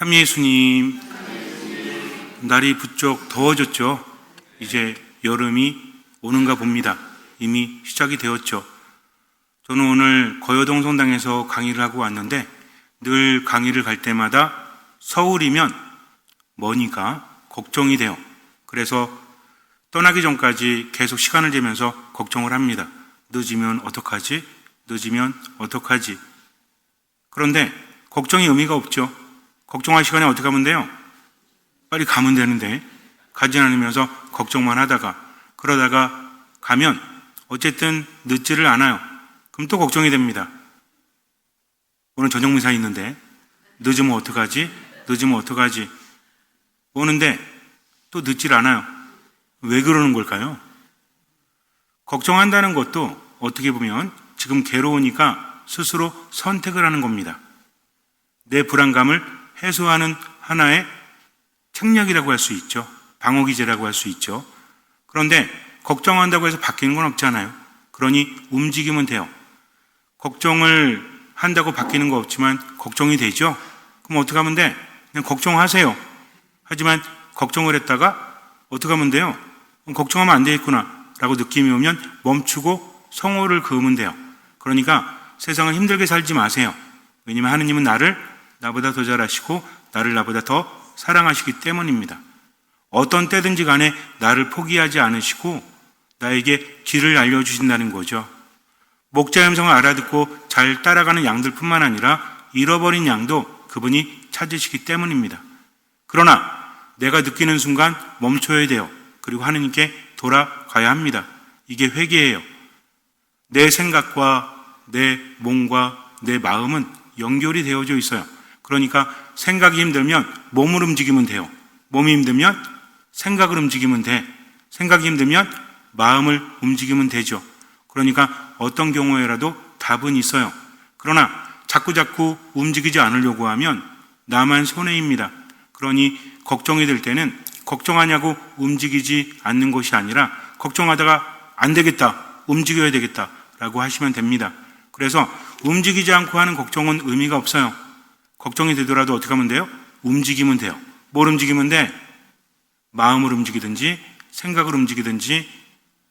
참 예수님, 날이 부쩍 더워졌죠. 이제 여름이 오는가 봅니다. 이미 시작이 되었죠. 저는 오늘 거여동 성당에서 강의를 하고 왔는데 늘 강의를 갈 때마다 서울이면 머니까 걱정이 돼요. 그래서 떠나기 전까지 계속 시간을 재면서 걱정을 합니다. 늦으면 어떡하지? 늦으면 어떡하지? 그런데 걱정이 의미가 없죠. 걱정할 시간에 어떻게 하면 돼요? 빨리 가면 되는데 가지 않으면서 걱정만 하다가 그러다가 가면 어쨌든 늦지를 않아요. 그럼 또 걱정이 됩니다. 오늘 저녁 미사 있는데 늦으면 어떡하지? 늦으면 어떡하지? 오는데 또 늦질 않아요. 왜 그러는 걸까요? 걱정한다는 것도 어떻게 보면 지금 괴로우니까 스스로 선택을 하는 겁니다. 내 불안감을 해소하는 하나의 책략이라고 할 수 있죠. 방어기제라고 할 수 있죠. 그런데 걱정한다고 해서 바뀌는 건 없잖아요. 그러니 움직이면 돼요. 걱정을 한다고 바뀌는 거 없지만 걱정이 되죠? 그럼 어떻게 하면 돼? 그냥 걱정하세요. 하지만 걱정을 했다가 어떻게 하면 돼요? 걱정하면 안 되겠구나. 라고 느낌이 오면 멈추고 성호를 그으면 돼요. 그러니까 세상을 힘들게 살지 마세요. 왜냐하면 하느님은 나를 나보다 더 잘하시고 나를 나보다 더 사랑하시기 때문입니다. 어떤 때든지 간에 나를 포기하지 않으시고 나에게 길을 알려주신다는 거죠. 목자 음성을 알아듣고 잘 따라가는 양들뿐만 아니라 잃어버린 양도 그분이 찾으시기 때문입니다. 그러나 내가 느끼는 순간 멈춰야 돼요. 그리고 하느님께 돌아가야 합니다. 이게 회개예요. 내 생각과 내 몸과 내 마음은 연결이 되어져 있어요. 그러니까 생각이 힘들면 몸을 움직이면 돼요. 몸이 힘들면 생각을 움직이면 돼. 생각이 힘들면 마음을 움직이면 되죠. 그러니까 어떤 경우에라도 답은 있어요. 그러나 자꾸 자꾸 움직이지 않으려고 하면 나만 손해입니다. 그러니 걱정이 될 때는 걱정하냐고 움직이지 않는 것이 아니라 걱정하다가 안 되겠다, 움직여야 되겠다 라고 하시면 됩니다. 그래서 움직이지 않고 하는 걱정은 의미가 없어요. 걱정이 되더라도 어떻게 하면 돼요? 움직이면 돼요. 뭘 움직이면 돼? 마음을 움직이든지 생각을 움직이든지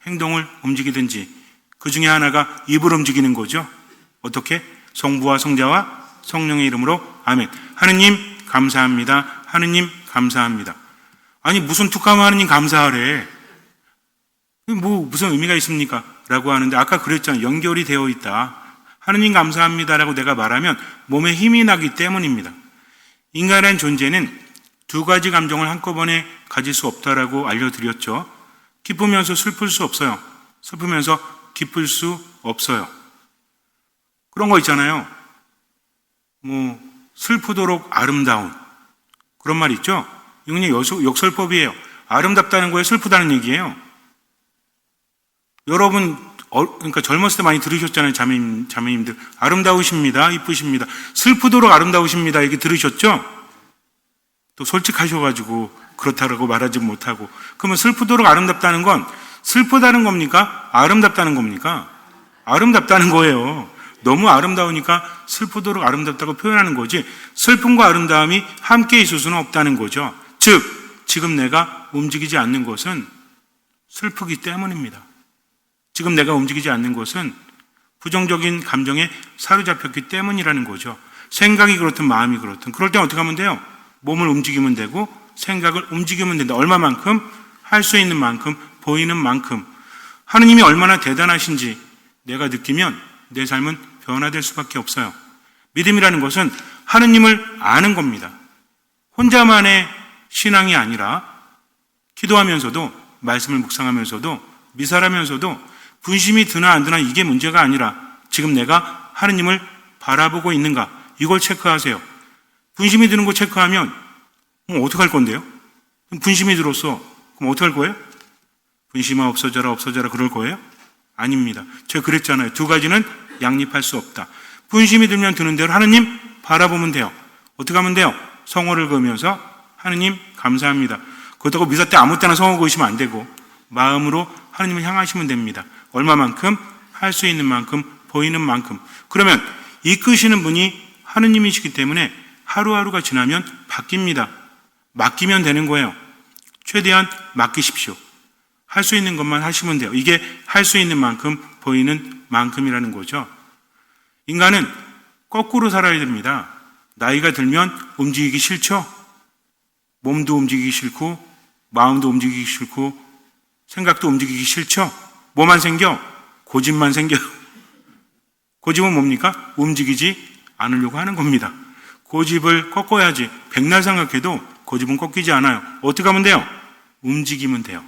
행동을 움직이든지 그 중에 하나가 입을 움직이는 거죠. 어떻게? 성부와 성자와 성령의 이름으로 아멘. 하느님 감사합니다. 하느님 감사합니다. 아니 무슨 툭하면 하느님 감사하래. 뭐 무슨 의미가 있습니까? 라고 하는데 아까 그랬잖아요. 연결이 되어 있다. 하느님 감사합니다라고 내가 말하면 몸에 힘이 나기 때문입니다. 인간이라는 존재는 두 가지 감정을 한꺼번에 가질 수 없다라고 알려드렸죠. 기쁘면서 슬플 수 없어요. 슬프면서 기쁠 수 없어요. 그런 거 있잖아요. 뭐 슬프도록 아름다운 그런 말 있죠. 이건 역설법이에요. 아름답다는 거에 슬프다는 얘기예요. 여러분 어, 그러니까 젊었을 때 많이 들으셨잖아요, 자매님, 자매님들. 아름다우십니다, 이쁘십니다. 슬프도록 아름다우십니다. 이게 들으셨죠? 또 솔직하셔가지고 그렇다라고 말하지 못하고. 그러면 슬프도록 아름답다는 건 슬프다는 겁니까? 아름답다는 겁니까? 아름답다는 거예요. 너무 아름다우니까 슬프도록 아름답다고 표현하는 거지 슬픔과 아름다움이 함께 있을 수는 없다는 거죠. 즉, 지금 내가 움직이지 않는 것은 슬프기 때문입니다. 지금 내가 움직이지 않는 것은 부정적인 감정에 사로잡혔기 때문이라는 거죠. 생각이 그렇든 마음이 그렇든. 그럴 때 어떻게 하면 돼요? 몸을 움직이면 되고 생각을 움직이면 된다. 얼마만큼? 할 수 있는 만큼, 보이는 만큼. 하느님이 얼마나 대단하신지 내가 느끼면 내 삶은 변화될 수밖에 없어요. 믿음이라는 것은 하느님을 아는 겁니다. 혼자만의 신앙이 아니라 기도하면서도 말씀을 묵상하면서도 미사하면서도 분심이 드나 안 드나 이게 문제가 아니라 지금 내가 하느님을 바라보고 있는가 이걸 체크하세요. 분심이 드는 거 체크하면 그럼 어떻게 할 건데요? 분심이 들었어. 그럼 어떻게 할 거예요? 분심아 없어져라 없어져라 그럴 거예요? 아닙니다. 제가 그랬잖아요. 두 가지는 양립할 수 없다. 분심이 들면 드는 대로 하느님 바라보면 돼요. 어떻게 하면 돼요? 성호를 그으면서 하느님 감사합니다. 그렇다고 미사 때 아무 때나 성호 그으시면 안 되고 마음으로 하느님을 향하시면 됩니다. 얼마만큼 할 수 있는 만큼 보이는 만큼 그러면 이끄시는 분이 하느님이시기 때문에 하루하루가 지나면 바뀝니다. 맡기면 되는 거예요. 최대한 맡기십시오. 할 수 있는 것만 하시면 돼요. 이게 할 수 있는 만큼 보이는 만큼이라는 거죠. 인간은 거꾸로 살아야 됩니다. 나이가 들면 움직이기 싫죠? 몸도 움직이기 싫고, 마음도 움직이기 싫고, 생각도 움직이기 싫죠? 뭐만 생겨? 고집만 생겨요. 고집은 뭡니까? 움직이지 않으려고 하는 겁니다. 고집을 꺾어야지. 백날 생각해도 고집은 꺾이지 않아요. 어떻게 하면 돼요? 움직이면 돼요.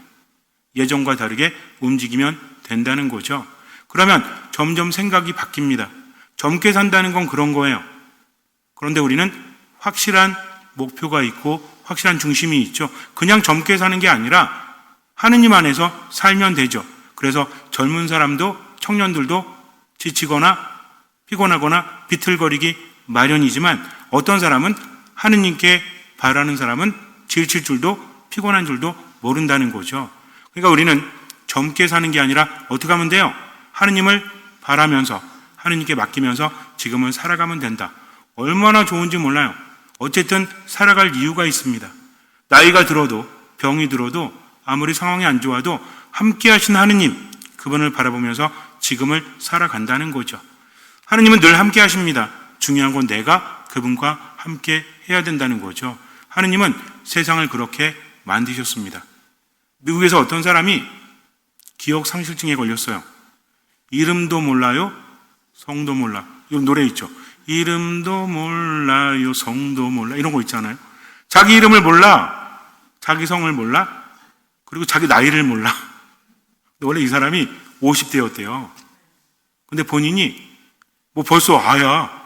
예전과 다르게 움직이면 된다는 거죠. 그러면 점점 생각이 바뀝니다. 젊게 산다는 건 그런 거예요. 그런데 우리는 확실한 목표가 있고 확실한 중심이 있죠. 그냥 젊게 사는 게 아니라 하느님 안에서 살면 되죠. 그래서 젊은 사람도 청년들도 지치거나 피곤하거나 비틀거리기 마련이지만 어떤 사람은 하느님께 바라는 사람은 지칠 줄도 피곤한 줄도 모른다는 거죠. 그러니까 우리는 젊게 사는 게 아니라 어떻게 하면 돼요? 하느님을 바라면서 하느님께 맡기면서 지금은 살아가면 된다. 얼마나 좋은지 몰라요. 어쨌든 살아갈 이유가 있습니다. 나이가 들어도 병이 들어도 아무리 상황이 안 좋아도 함께 하신 하느님 그분을 바라보면서 지금을 살아간다는 거죠. 하느님은 늘 함께 하십니다. 중요한 건 내가 그분과 함께 해야 된다는 거죠. 하느님은 세상을 그렇게 만드셨습니다. 미국에서 어떤 사람이 기억 상실증에 걸렸어요. 이름도 몰라요, 성도 몰라. 이 노래 있죠. 이름도 몰라요, 성도 몰라. 이런 거 있잖아요. 자기 이름을 몰라, 자기 성을 몰라, 그리고 자기 나이를 몰라. 원래 이 사람이 50대였대요. 근데 본인이 뭐 벌써 아야.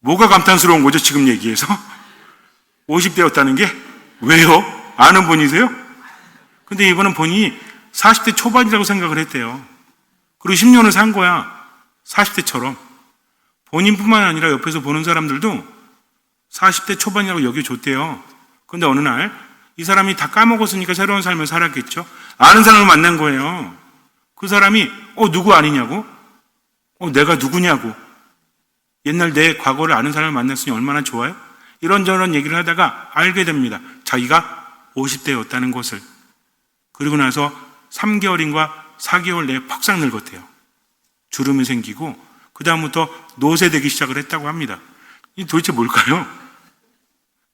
뭐가 감탄스러운 거죠, 지금 얘기해서? 50대였다는 게? 왜요? 아는 분이세요? 근데 이분은 본인이 40대 초반이라고 생각을 했대요. 그리고 10년을 산 거야. 40대처럼. 본인뿐만 아니라 옆에서 보는 사람들도 40대 초반이라고 여겨줬대요. 근데 어느 날 이 사람이 다 까먹었으니까 새로운 삶을 살았겠죠. 아는 사람을 만난 거예요. 그 사람이 어 누구 아니냐고? 어 내가 누구냐고? 옛날 내 과거를 아는 사람을 만났으니 얼마나 좋아요? 이런저런 얘기를 하다가 알게 됩니다. 자기가 50대였다는 것을. 그리고 나서 3개월인가 4개월 내에 팍싹 늙었대요. 주름이 생기고 그다음부터 노쇠되기 시작을 했다고 합니다. 이 도대체 뭘까요?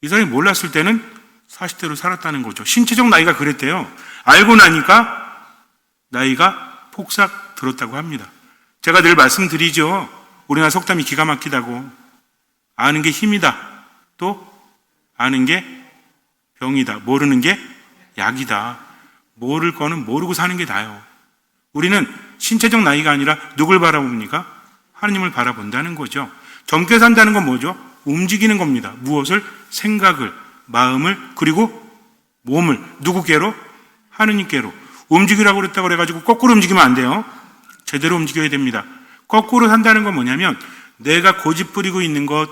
이 사람이 몰랐을 때는 40대로 살았다는 거죠. 신체적 나이가 그랬대요. 알고 나니까 나이가 폭삭 들었다고 합니다. 제가 늘 말씀드리죠. 우리나라 속담이 기가 막히다고. 아는 게 힘이다. 또 아는 게 병이다. 모르는 게 약이다. 모를 거는 모르고 사는 게 다요. 우리는 신체적 나이가 아니라 누굴 바라봅니까? 하나님을 바라본다는 거죠. 젊게 산다는 건 뭐죠? 움직이는 겁니다. 무엇을? 생각을, 마음을, 그리고 몸을. 누구께로? 하느님께로. 움직이라고 그랬다고 그래가지고 거꾸로 움직이면 안 돼요. 제대로 움직여야 됩니다. 거꾸로 산다는 건 뭐냐면 내가 고집 부리고 있는 것,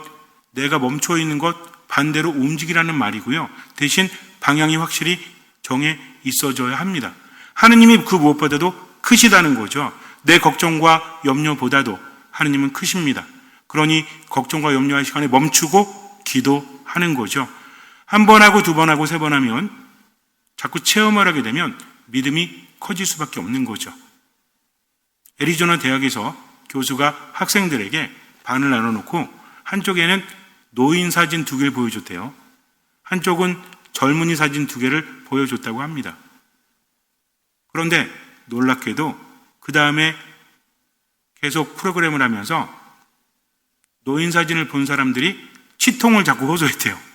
내가 멈춰 있는 것 반대로 움직이라는 말이고요. 대신 방향이 확실히 정해 있어져야 합니다. 하느님이 그 무엇보다도 크시다는 거죠. 내 걱정과 염려보다도 하느님은 크십니다. 그러니 걱정과 염려할 시간에 멈추고 기도하는 거죠. 한 번 하고 두 번 하고 세 번 하면 자꾸 체험을 하게 되면 믿음이 커질 수밖에 없는 거죠. 애리조나 대학에서 교수가 학생들에게 반을 나눠놓고 한쪽에는 노인 사진 두 개를 보여줬대요. 한쪽은 젊은이 사진 두 개를 보여줬다고 합니다. 그런데 놀랍게도 그 다음에 계속 프로그램을 하면서 노인 사진을 본 사람들이 치통을 자꾸 호소했대요.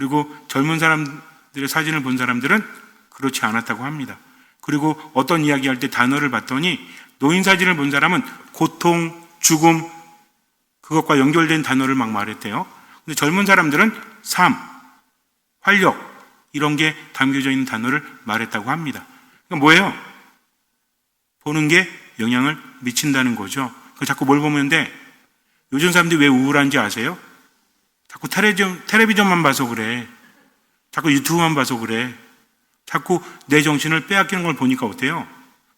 그리고 젊은 사람들의 사진을 본 사람들은 그렇지 않았다고 합니다. 그리고 어떤 이야기할 때 단어를 봤더니 노인 사진을 본 사람은 고통, 죽음, 그것과 연결된 단어를 막 말했대요. 근데 젊은 사람들은 삶, 활력, 이런 게 담겨져 있는 단어를 말했다고 합니다. 그러니까 뭐예요? 보는 게 영향을 미친다는 거죠. 그 자꾸 뭘 보면 돼? 요즘 사람들이 왜 우울한지 아세요? 자꾸 텔레비전, 텔레비전만 봐서 그래. 자꾸 유튜브만 봐서 그래. 자꾸 내 정신을 빼앗기는 걸 보니까 어때요?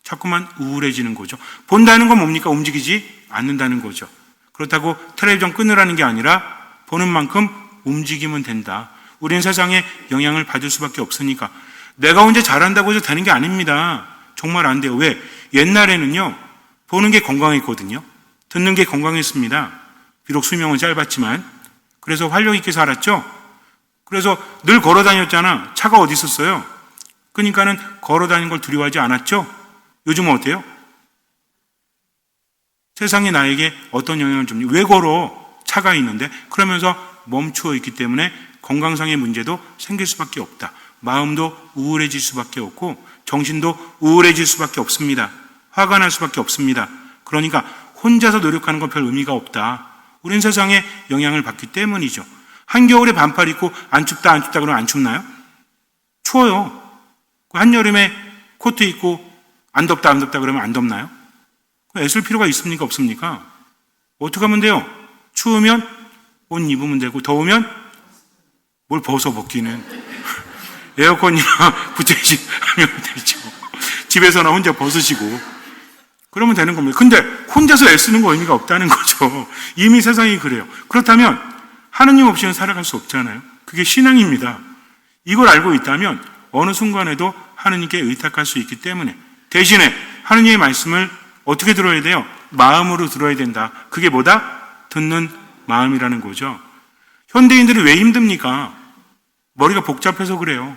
자꾸만 우울해지는 거죠. 본다는 건 뭡니까? 움직이지 않는다는 거죠. 그렇다고 텔레비전 끊으라는 게 아니라 보는 만큼 움직이면 된다. 우린 세상에 영향을 받을 수밖에 없으니까. 내가 혼자 잘한다고 해서 되는 게 아닙니다. 정말 안 돼요. 왜? 옛날에는요, 보는 게 건강했거든요. 듣는 게 건강했습니다. 비록 수명은 짧았지만. 그래서 활력 있게 살았죠? 그래서 늘 걸어 다녔잖아. 차가 어디 있었어요? 그러니까는 걸어 다니는 걸 두려워하지 않았죠? 요즘은 어때요? 세상이 나에게 어떤 영향을 줍니까? 왜 걸어? 차가 있는데? 그러면서 멈추어 있기 때문에 건강상의 문제도 생길 수밖에 없다. 마음도 우울해질 수밖에 없고 정신도 우울해질 수밖에 없습니다. 화가 날 수밖에 없습니다. 그러니까 혼자서 노력하는 건 별 의미가 없다. 우린 세상에 영향을 받기 때문이죠. 한겨울에 반팔 입고 안 춥다 안 춥다 그러면 안 춥나요? 추워요. 그 한여름에 코트 입고 안 덥다 안 덥다 그러면 안 덥나요? 애쓸 필요가 있습니까 없습니까? 어떻게 하면 돼요? 추우면 옷 입으면 되고 더우면 뭘 벗어 벗기는 에어컨이나 부채식 하면 되죠. 집에서나 혼자 벗으시고 그러면 되는 겁니다. 근데 혼자서 애쓰는 거 의미가 없다는 거죠. 이미 세상이 그래요. 그렇다면 하느님 없이는 살아갈 수 없잖아요. 그게 신앙입니다. 이걸 알고 있다면 어느 순간에도 하느님께 의탁할 수 있기 때문에 대신에 하느님의 말씀을 어떻게 들어야 돼요? 마음으로 들어야 된다. 그게 뭐다? 듣는 마음이라는 거죠. 현대인들이 왜 힘듭니까? 머리가 복잡해서 그래요.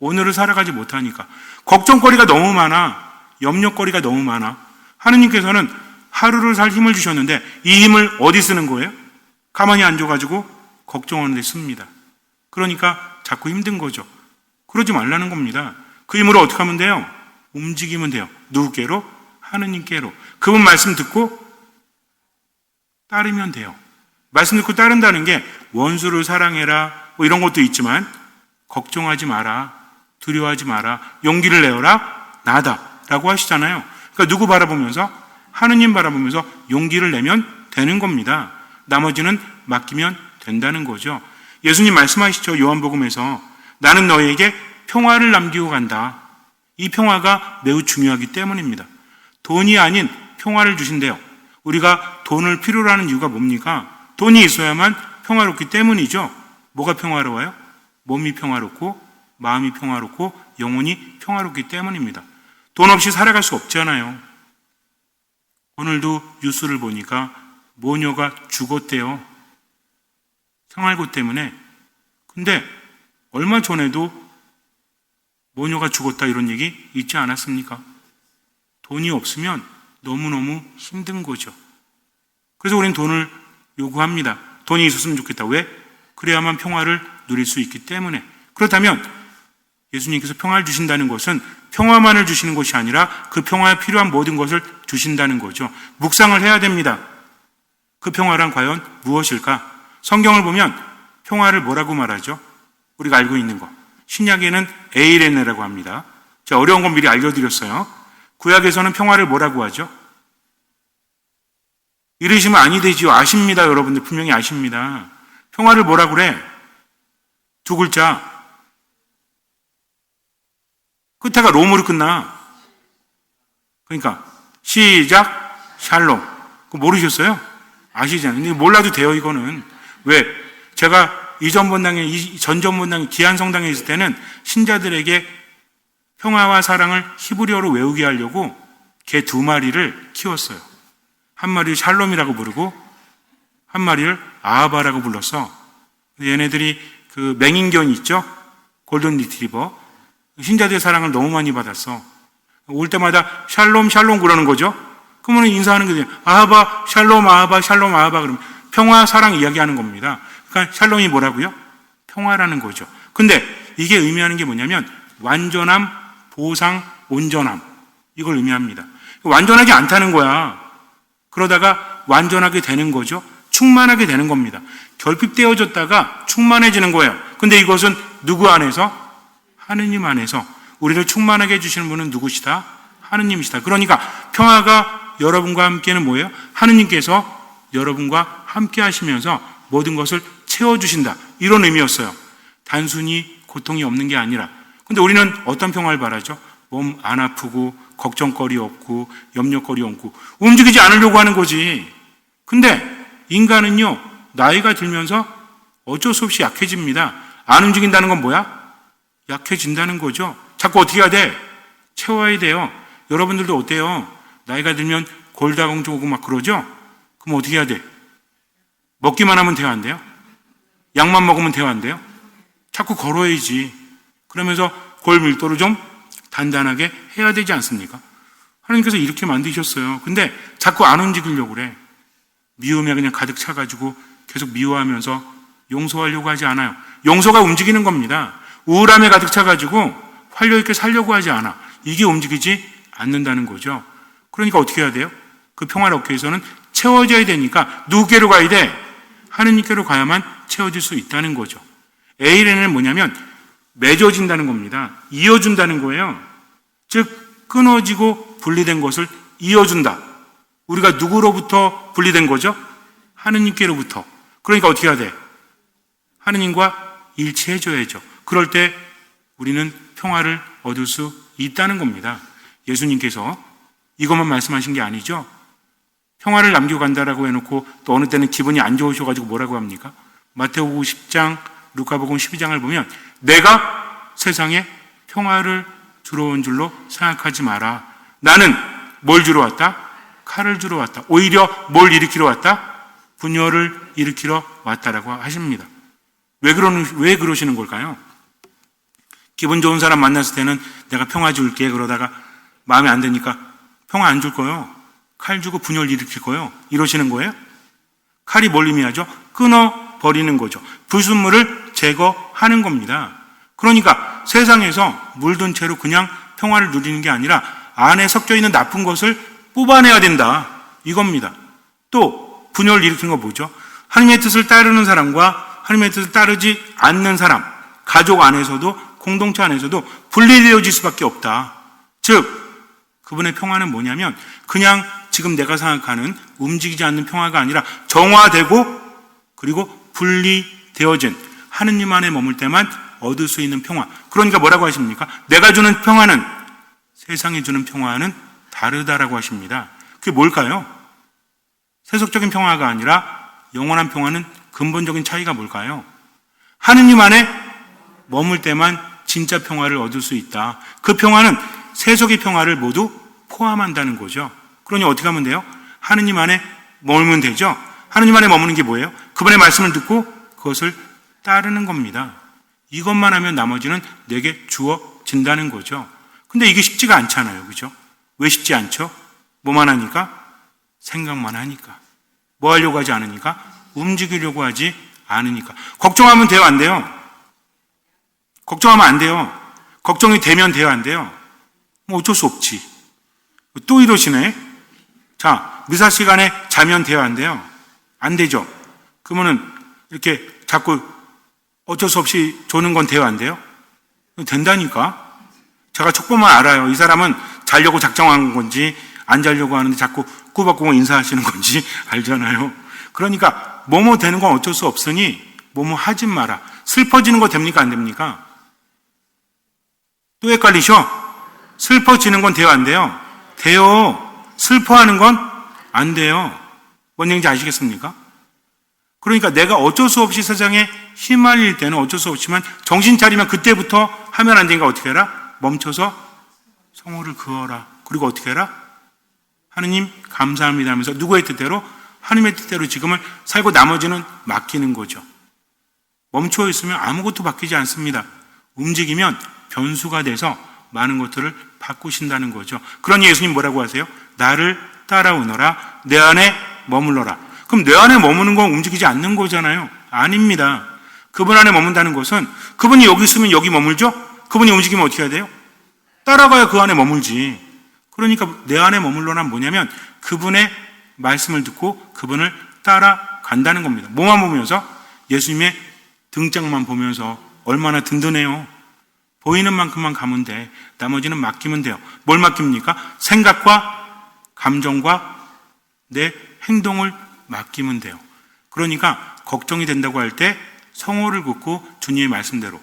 오늘을 살아가지 못하니까. 걱정거리가 너무 많아. 염려거리가 너무 많아. 하느님께서는 하루를 살 힘을 주셨는데 이 힘을 어디 쓰는 거예요? 가만히 앉아가지고 걱정하는 데 씁니다. 그러니까 자꾸 힘든 거죠. 그러지 말라는 겁니다. 그 힘으로 어떻게 하면 돼요? 움직이면 돼요. 누구께로? 하느님께로. 그분 말씀 듣고 따르면 돼요. 말씀 듣고 따른다는 게 원수를 사랑해라 뭐 이런 것도 있지만 걱정하지 마라. 두려워하지 마라. 용기를 내어라. 나다. 라고 하시잖아요. 그러니까 누구 바라보면서? 하느님 바라보면서 용기를 내면 되는 겁니다. 나머지는 맡기면 된다는 거죠. 예수님 말씀하시죠. 요한복음에서 나는 너희에게 평화를 남기고 간다. 이 평화가 매우 중요하기 때문입니다. 돈이 아닌 평화를 주신대요. 우리가 돈을 필요로 하는 이유가 뭡니까? 돈이 있어야만 평화롭기 때문이죠. 뭐가 평화로워요? 몸이 평화롭고 마음이 평화롭고 영혼이 평화롭기 때문입니다. 돈 없이 살아갈 수 없잖아요. 오늘도 뉴스를 보니까 모녀가 죽었대요. 생활고 때문에. 근데 얼마 전에도 모녀가 죽었다 이런 얘기 있지 않았습니까? 돈이 없으면 너무너무 힘든 거죠. 그래서 우리는 돈을 요구합니다. 돈이 있었으면 좋겠다. 왜? 그래야만 평화를 누릴 수 있기 때문에. 그렇다면 예수님께서 평화를 주신다는 것은 평화만을 주시는 것이 아니라 그 평화에 필요한 모든 것을 주신다는 거죠. 묵상을 해야 됩니다. 그 평화란 과연 무엇일까? 성경을 보면 평화를 뭐라고 말하죠? 우리가 알고 있는 거. 신약에는 에이레네라고 합니다. 제가 어려운 건 미리 알려드렸어요. 구약에서는 평화를 뭐라고 하죠? 이러시면 아니 되지요. 아십니다. 여러분들 분명히 아십니다. 평화를 뭐라 그래? 두 글자. 끝에가 롬으로 끝나. 그러니까 시작 샬롬. 그거 모르셨어요? 아시잖아요. 근데 몰라도 돼요, 이거는. 왜? 제가 이전 본당에, 전전 본당, 기한 성당에 있을 때는 신자들에게 평화와 사랑을 히브리어로 외우게 하려고 개 두 마리를 키웠어요. 한 마리를 샬롬이라고 부르고 한 마리를 아하바라고 불렀어. 얘네들이 그 맹인견 있죠? 골든 리트리버. 신자들의 사랑을 너무 많이 받았어. 올 때마다 샬롬 샬롬 그러는 거죠. 그러면 인사하는 게 아하바 샬롬 아하바 샬롬 아하바 그러면 평화 사랑 이야기하는 겁니다. 그러니까 샬롬이 뭐라고요? 평화라는 거죠. 근데 이게 의미하는 게 뭐냐면 완전함, 보상, 온전함 이걸 의미합니다. 완전하지 않다는 거야. 그러다가 완전하게 되는 거죠. 충만하게 되는 겁니다. 결핍되어졌다가 충만해지는 거예요. 근데 이것은 누구 안에서? 하느님 안에서 우리를 충만하게 해주시는 분은 누구시다? 하느님이시다. 그러니까 평화가 여러분과 함께는 뭐예요? 하느님께서 여러분과 함께 하시면서 모든 것을 채워주신다. 이런 의미였어요. 단순히 고통이 없는 게 아니라. 근데 우리는 어떤 평화를 바라죠? 몸 안 아프고, 걱정거리 없고, 염려거리 없고, 움직이지 않으려고 하는 거지. 근데 인간은요, 나이가 들면서 어쩔 수 없이 약해집니다. 안 움직인다는 건 뭐야? 약해진다는 거죠. 자꾸 어떻게 해야 돼? 채워야 돼요. 여러분들도 어때요? 나이가 들면 골다공증 오고 막 그러죠? 그럼 어떻게 해야 돼? 먹기만 하면 돼요, 안 돼요? 약만 먹으면 돼요, 안 돼요? 자꾸 걸어야지. 그러면서 골 밀도를 좀 단단하게 해야 되지 않습니까? 하나님께서 이렇게 만드셨어요. 근데 자꾸 안 움직이려고 그래. 미움에 그냥 가득 차가지고 계속 미워하면서 용서하려고 하지 않아요. 용서가 움직이는 겁니다. 우울함에 가득 차가지고 활력 있게 살려고 하지 않아. 이게 움직이지 않는다는 거죠. 그러니까 어떻게 해야 돼요? 그 위해서는 채워져야 되니까 누구께로 가야 돼? 하느님께로 가야만 채워질 수 있다는 거죠. A련은 뭐냐면 맺어진다는 겁니다. 이어준다는 거예요. 즉 끊어지고 분리된 것을 이어준다. 우리가 누구로부터 분리된 거죠? 하느님께로부터. 그러니까 어떻게 해야 돼? 하느님과 일치해줘야죠. 그럴 때 우리는 평화를 얻을 수 있다는 겁니다. 예수님께서 이것만 말씀하신 게 아니죠. 평화를 남겨 간다라고 해놓고 또 어느 때는 기분이 안 좋으셔가지고 뭐라고 합니까? 마태복음 10장, 루카복음 12장을 보면 내가 세상에 평화를 주러 온 줄로 생각하지 마라. 나는 뭘 주러 왔다? 칼을 주러 왔다. 오히려 뭘 일으키러 왔다? 분열을 일으키러 왔다라고 하십니다. 왜 그러는, 왜 그러시는 걸까요? 기분 좋은 사람 만났을 때는 내가 평화 줄게 그러다가 마음에 안 드니까 평화 안 줄 거요. 칼 주고 분열 일으킬 거요. 이러시는 거예요? 칼이 뭘 의미하죠? 끊어 버리는 거죠. 불순물을 제거하는 겁니다. 그러니까 세상에서 물든 채로 그냥 평화를 누리는 게 아니라 안에 섞여 있는 나쁜 것을 뽑아내야 된다. 이겁니다. 또 분열을 일으키는 거 뭐죠? 하나님의 뜻을 따르는 사람과 하나님의 뜻을 따르지 않는 사람, 가족 안에서도 공동체 안에서도 분리되어질 수밖에 없다. 즉 그분의 평화는 뭐냐면 그냥 지금 내가 생각하는 움직이지 않는 평화가 아니라 정화되고 그리고 분리되어진 하느님 안에 머물 때만 얻을 수 있는 평화. 그러니까 뭐라고 하십니까? 내가 주는 평화는 세상이 주는 평화는 다르다라고 하십니다. 그게 뭘까요? 세속적인 평화가 아니라 영원한 평화는 근본적인 차이가 뭘까요? 하느님 안에 머물 때만 진짜 평화를 얻을 수 있다. 그 평화는 세속의 평화를 모두 포함한다는 거죠. 그러니 어떻게 하면 돼요? 하느님 안에 머물면 되죠. 하느님 안에 머무는 게 뭐예요? 그분의 말씀을 듣고 그것을 따르는 겁니다. 이것만 하면 나머지는 내게 주어진다는 거죠. 근데 이게 쉽지가 않잖아요. 그죠? 왜 쉽지 않죠? 뭐만 하니까? 생각만 하니까. 뭐 하려고 하지 않으니까? 움직이려고 하지 않으니까. 걱정하면 돼요? 안 돼요? 걱정하면 안 돼요. 걱정이 되면 돼요? 안 돼요? 뭐 어쩔 수 없지. 또 이러시네. 자, 미사 시간에 자면 돼요? 안 돼요? 안 되죠. 그러면은 이렇게 자꾸 어쩔 수 없이 조는 건 돼요? 안 돼요? 된다니까. 제가 촉보만 알아요. 이 사람은 자려고 작정한 건지 안 자려고 하는데 자꾸 꾸벅꾸벅 인사하시는 건지 알잖아요. 그러니까 뭐뭐 되는 건 어쩔 수 없으니 뭐뭐 하지 마라. 슬퍼지는 거 됩니까? 안 됩니까? 또 헷갈리셔? 슬퍼지는 건 돼요? 안 돼요? 돼요. 슬퍼하는 건 안 돼요. 뭔 얘기인지 아시겠습니까? 그러니까 내가 어쩔 수 없이 세상에 휘말릴 때는 어쩔 수 없지만 정신 차리면 그때부터 하면 안 되니까 어떻게 해라? 멈춰서 성호를 그어라. 그리고 어떻게 해라? 하느님 감사합니다 하면서 누구의 뜻대로? 하나님의 뜻대로 지금을 살고 나머지는 맡기는 거죠. 멈춰 있으면 아무것도 바뀌지 않습니다. 움직이면 변수가 돼서 많은 것들을 바꾸신다는 거죠. 그러니 예수님 뭐라고 하세요? 나를 따라오너라. 내 안에 머물러라. 그럼 내 안에 머무는 건 움직이지 않는 거잖아요. 아닙니다. 그분 안에 머문다는 것은 그분이 여기 있으면 여기 머물죠? 그분이 움직이면 어떻게 해야 돼요? 따라가야 그 안에 머물지. 그러니까 내 안에 머물러란 뭐냐면 그분의 말씀을 듣고 그분을 따라간다는 겁니다. 뭐만 보면서? 예수님의 등장만 보면서 얼마나 든든해요. 보이는 만큼만 가면 돼. 나머지는 맡기면 돼요. 뭘 맡깁니까? 생각과 감정과 내 행동을 맡기면 돼요. 그러니까 걱정이 된다고 할 때 성호를 긋고 주님의 말씀대로.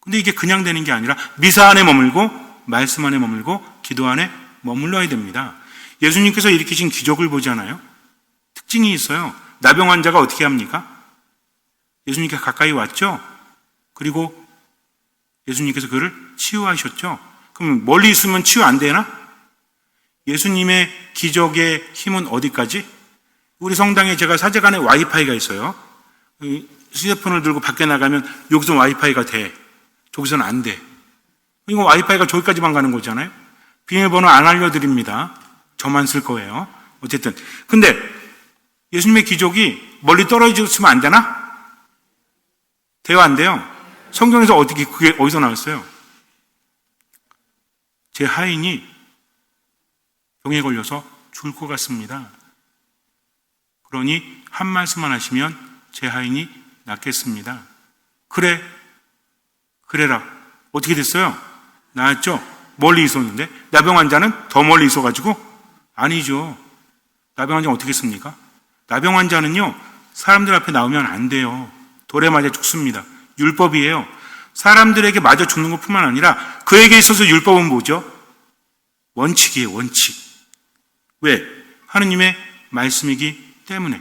근데 이게 그냥 되는 게 아니라 미사 안에 머물고 말씀 안에 머물고 기도 안에 머물러야 됩니다. 예수님께서 일으키신 기적을 보잖아요. 특징이 있어요. 나병 환자가 어떻게 합니까? 예수님께 가까이 왔죠? 그리고 예수님께서 그를 치유하셨죠? 그럼 멀리 있으면 치유 안 되나? 예수님의 기적의 힘은 어디까지? 우리 성당에 제가 사제간에 와이파이가 있어요. 이 휴대폰을 들고 밖에 나가면 여기서 와이파이가 돼. 저기서는 안 돼. 이거 와이파이가 저기까지만 가는 거잖아요. 비밀번호 안 알려드립니다. 저만 쓸 거예요. 어쨌든. 근데 예수님의 기적이 멀리 떨어졌으면 안 되나? 돼요, 안 돼요? 성경에서 어떻게, 그게 어디서 나왔어요? 제 하인이 병에 걸려서 죽을 것 같습니다. 그러니 한 말씀만 하시면 제 하인이 낫겠습니다. 그래, 그래라. 어떻게 됐어요? 나았죠? 멀리 있었는데 나병 환자는 더 멀리 있어가지고 아니죠. 나병 환자는 어떻게 했습니까? 나병 환자는요 사람들 앞에 나오면 안 돼요. 돌에 맞아 죽습니다. 율법이에요. 사람들에게 맞아 죽는 것 뿐만 아니라 그에게 있어서 율법은 뭐죠? 원칙이에요. 원칙. 왜? 하느님의 말씀이기 때문에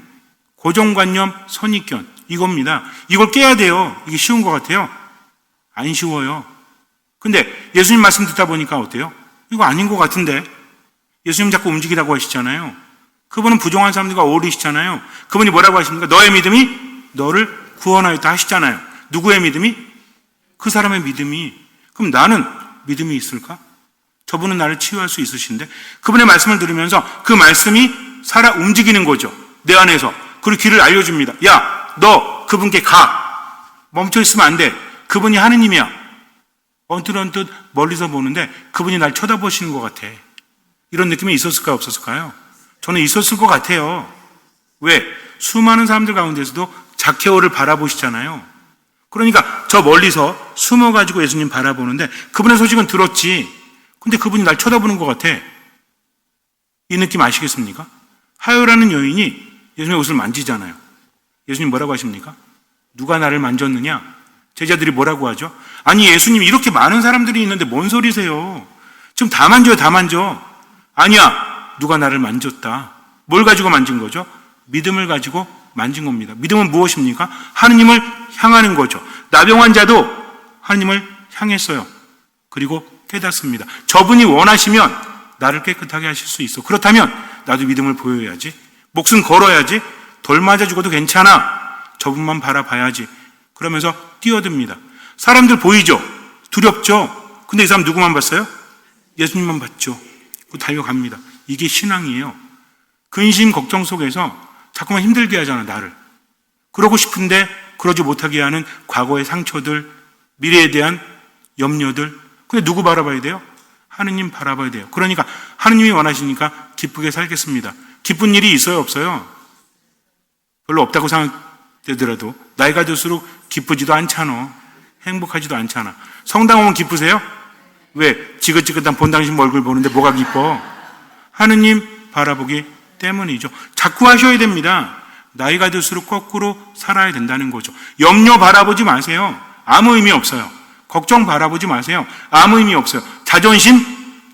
고정관념, 선입견 이겁니다. 이걸 깨야 돼요. 이게 쉬운 것 같아요. 안 쉬워요. 근데 예수님 말씀 듣다 보니까 어때요? 이거 아닌 것 같은데 예수님 자꾸 움직이라고 하시잖아요. 그분은 부정한 사람들과 어울리시잖아요. 그분이 뭐라고 하십니까? 너의 믿음이 너를 구원하였다 하시잖아요. 누구의 믿음이? 그 사람의 믿음이. 그럼 나는 믿음이 있을까? 저분은 나를 치유할 수 있으신데 그분의 말씀을 들으면서 그 말씀이 살아 움직이는 거죠. 내 안에서. 그리고 길을 알려줍니다. 야, 너 그분께 가. 멈춰 있으면 안 돼. 그분이 하느님이야. 언뜻 언뜻 멀리서 보는데 그분이 날 쳐다보시는 것 같아. 이런 느낌이 있었을까 없었을까요? 저는 있었을 것 같아요. 왜? 수많은 사람들 가운데서도 자케오를 바라보시잖아요. 그러니까 저 멀리서 숨어가지고 예수님 바라보는데 그분의 소식은 들었지. 근데 그분이 날 쳐다보는 것 같아. 이 느낌 아시겠습니까? 하요라는 여인이 예수님의 옷을 만지잖아요. 예수님 뭐라고 하십니까? 누가 나를 만졌느냐? 제자들이 뭐라고 하죠? 아니, 예수님 이렇게 많은 사람들이 있는데 뭔 소리세요? 지금 다 만져요, 다 만져. 아니야, 누가 나를 만졌다. 뭘 가지고 만진 거죠? 믿음을 가지고 만진 겁니다. 믿음은 무엇입니까? 하느님을 향하는 거죠. 나병 환 자도 하느님을 향했어요. 그리고 깨닫습니다. 저분이 원하시면 나를 깨끗하게 하실 수 있어. 그렇다면 나도 믿음을 보여야지. 목숨 걸어야지. 돌 맞아 죽어도 괜찮아. 저분만 바라봐야지. 그러면서 뛰어듭니다. 사람들 보이죠? 두렵죠? 근데 이 사람 누구만 봤어요? 예수님만 봤죠. 그 달려갑니다. 이게 신앙이에요. 근심, 걱정 속에서 자꾸만 힘들게 하잖아, 나를. 그러고 싶은데 그러지 못하게 하는 과거의 상처들, 미래에 대한 염려들. 근데 누구 바라봐야 돼요? 하느님 바라봐야 돼요. 그러니까 하느님이 원하시니까 기쁘게 살겠습니다. 기쁜 일이 있어요, 없어요? 별로 없다고 생각되더라도 나이가 들수록 기쁘지도 않잖아. 행복하지도 않잖아. 성당 오면 기쁘세요? 왜? 지긋지긋한 본 당신 얼굴 보는데 뭐가 기뻐? 하느님 바라보기 때문이죠. 자꾸 하셔야 됩니다. 나이가 들수록 거꾸로 살아야 된다는 거죠. 염려 바라보지 마세요. 아무 의미 없어요. 걱정 바라보지 마세요. 아무 의미 없어요. 자존심?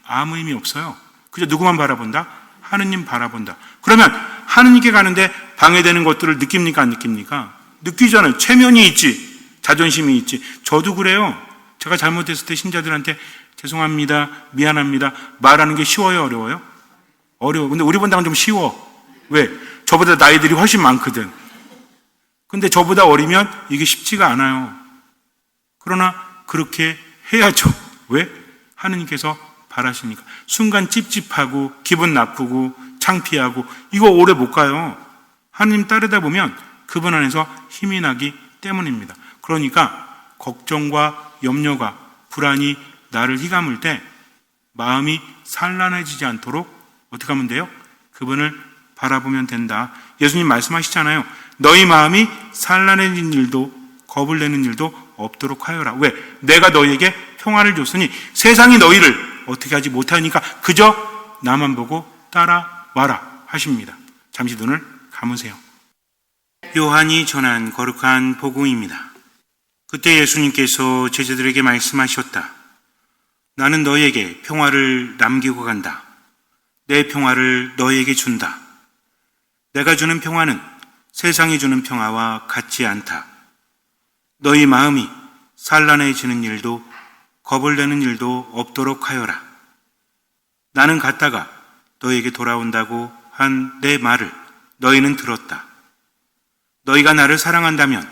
아무 의미 없어요. 그저 누구만 바라본다? 하느님 바라본다. 그러면 하느님께 가는데 방해되는 것들을 느낍니까? 안 느낍니까? 느끼잖아요. 체면이 있지. 자존심이 있지. 저도 그래요. 제가 잘못했을 때 신자들한테 죄송합니다. 미안합니다. 말하는 게 쉬워요? 어려워요? 어려워. 근데 우리 본당은 좀 쉬워. 왜? 저보다 나이들이 훨씬 많거든. 근데 저보다 어리면 이게 쉽지가 않아요. 그러나 그렇게 해야죠. 왜? 하느님께서 바라시니까. 순간 찝찝하고, 기분 나쁘고, 창피하고, 이거 오래 못 가요. 하느님 따르다 보면 그분 안에서 힘이 나기 때문입니다. 그러니까 걱정과 염려가 불안이 나를 휘감을 때 마음이 산란해지지 않도록 어떻게 하면 돼요? 그분을 바라보면 된다. 예수님 말씀하시잖아요. 너희 마음이 산란해진 일도 겁을 내는 일도 없도록 하여라. 왜? 내가 너희에게 평화를 줬으니 세상이 너희를 어떻게 하지 못하니까 그저 나만 보고 따라와라 하십니다. 잠시 눈을 감으세요. 요한이 전한 거룩한 복음입니다. 그때 예수님께서 제자들에게 말씀하셨다. 나는 너희에게 평화를 남기고 간다. 내 평화를 너희에게 준다. 내가 주는 평화는 세상이 주는 평화와 같지 않다. 너희 마음이 산란해지는 일도 겁을 내는 일도 없도록 하여라. 나는 갔다가 너에게 돌아온다고 한 내 말을 너희는 들었다. 너희가 나를 사랑한다면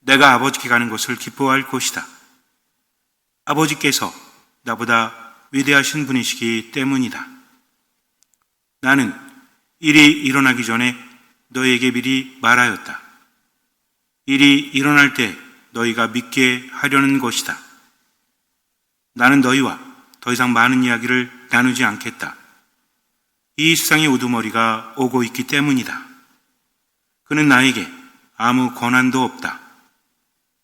내가 아버지께 가는 것을 기뻐할 것이다. 아버지께서 나보다 위대하신 분이시기 때문이다. 나는 일이 일어나기 전에 너에게 미리 말하였다. 일이 일어날 때 너희가 믿게 하려는 것이다. 나는 너희와 더 이상 많은 이야기를 나누지 않겠다. 이 세상의 우두머리가 오고 있기 때문이다. 그는 나에게 아무 권한도 없다.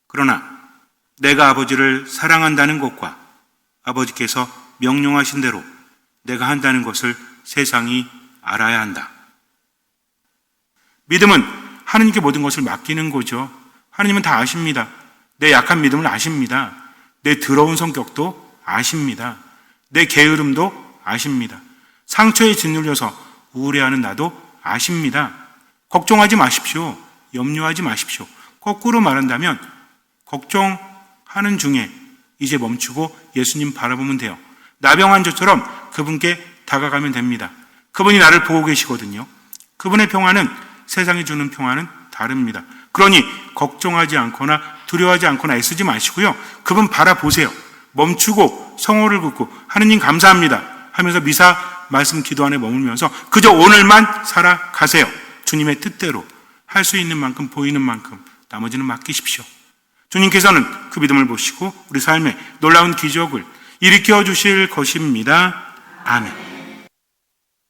그러나 내가 아버지를 사랑한다는 것과 아버지께서 명령하신 대로 내가 한다는 것을 세상이 알아야 한다. 믿음은 하느님께 모든 것을 맡기는 거죠. 하느님은 다 아십니다. 내 약한 믿음을 아십니다. 내 더러운 성격도 아십니다. 내 게으름도 아십니다. 상처에 짓눌려서 우울해하는 나도 아십니다. 걱정하지 마십시오. 염려하지 마십시오. 거꾸로 말한다면 걱정하는 중에 이제 멈추고 예수님 바라보면 돼요. 나병한 저처럼 그분께 다가가면 됩니다. 그분이 나를 보고 계시거든요. 그분의 평화는 세상이 주는 평화는 다릅니다. 그러니 걱정하지 않거나 두려워하지 않거나 애쓰지 마시고요. 그분 바라보세요. 멈추고 성호를 긋고 하느님 감사합니다 하면서 미사 말씀 기도 안에 머물면서 그저 오늘만 살아가세요. 주님의 뜻대로 할 수 있는 만큼 보이는 만큼 나머지는 맡기십시오. 주님께서는 그 믿음을 보시고 우리 삶에 놀라운 기적을 일으켜 주실 것입니다. 아멘.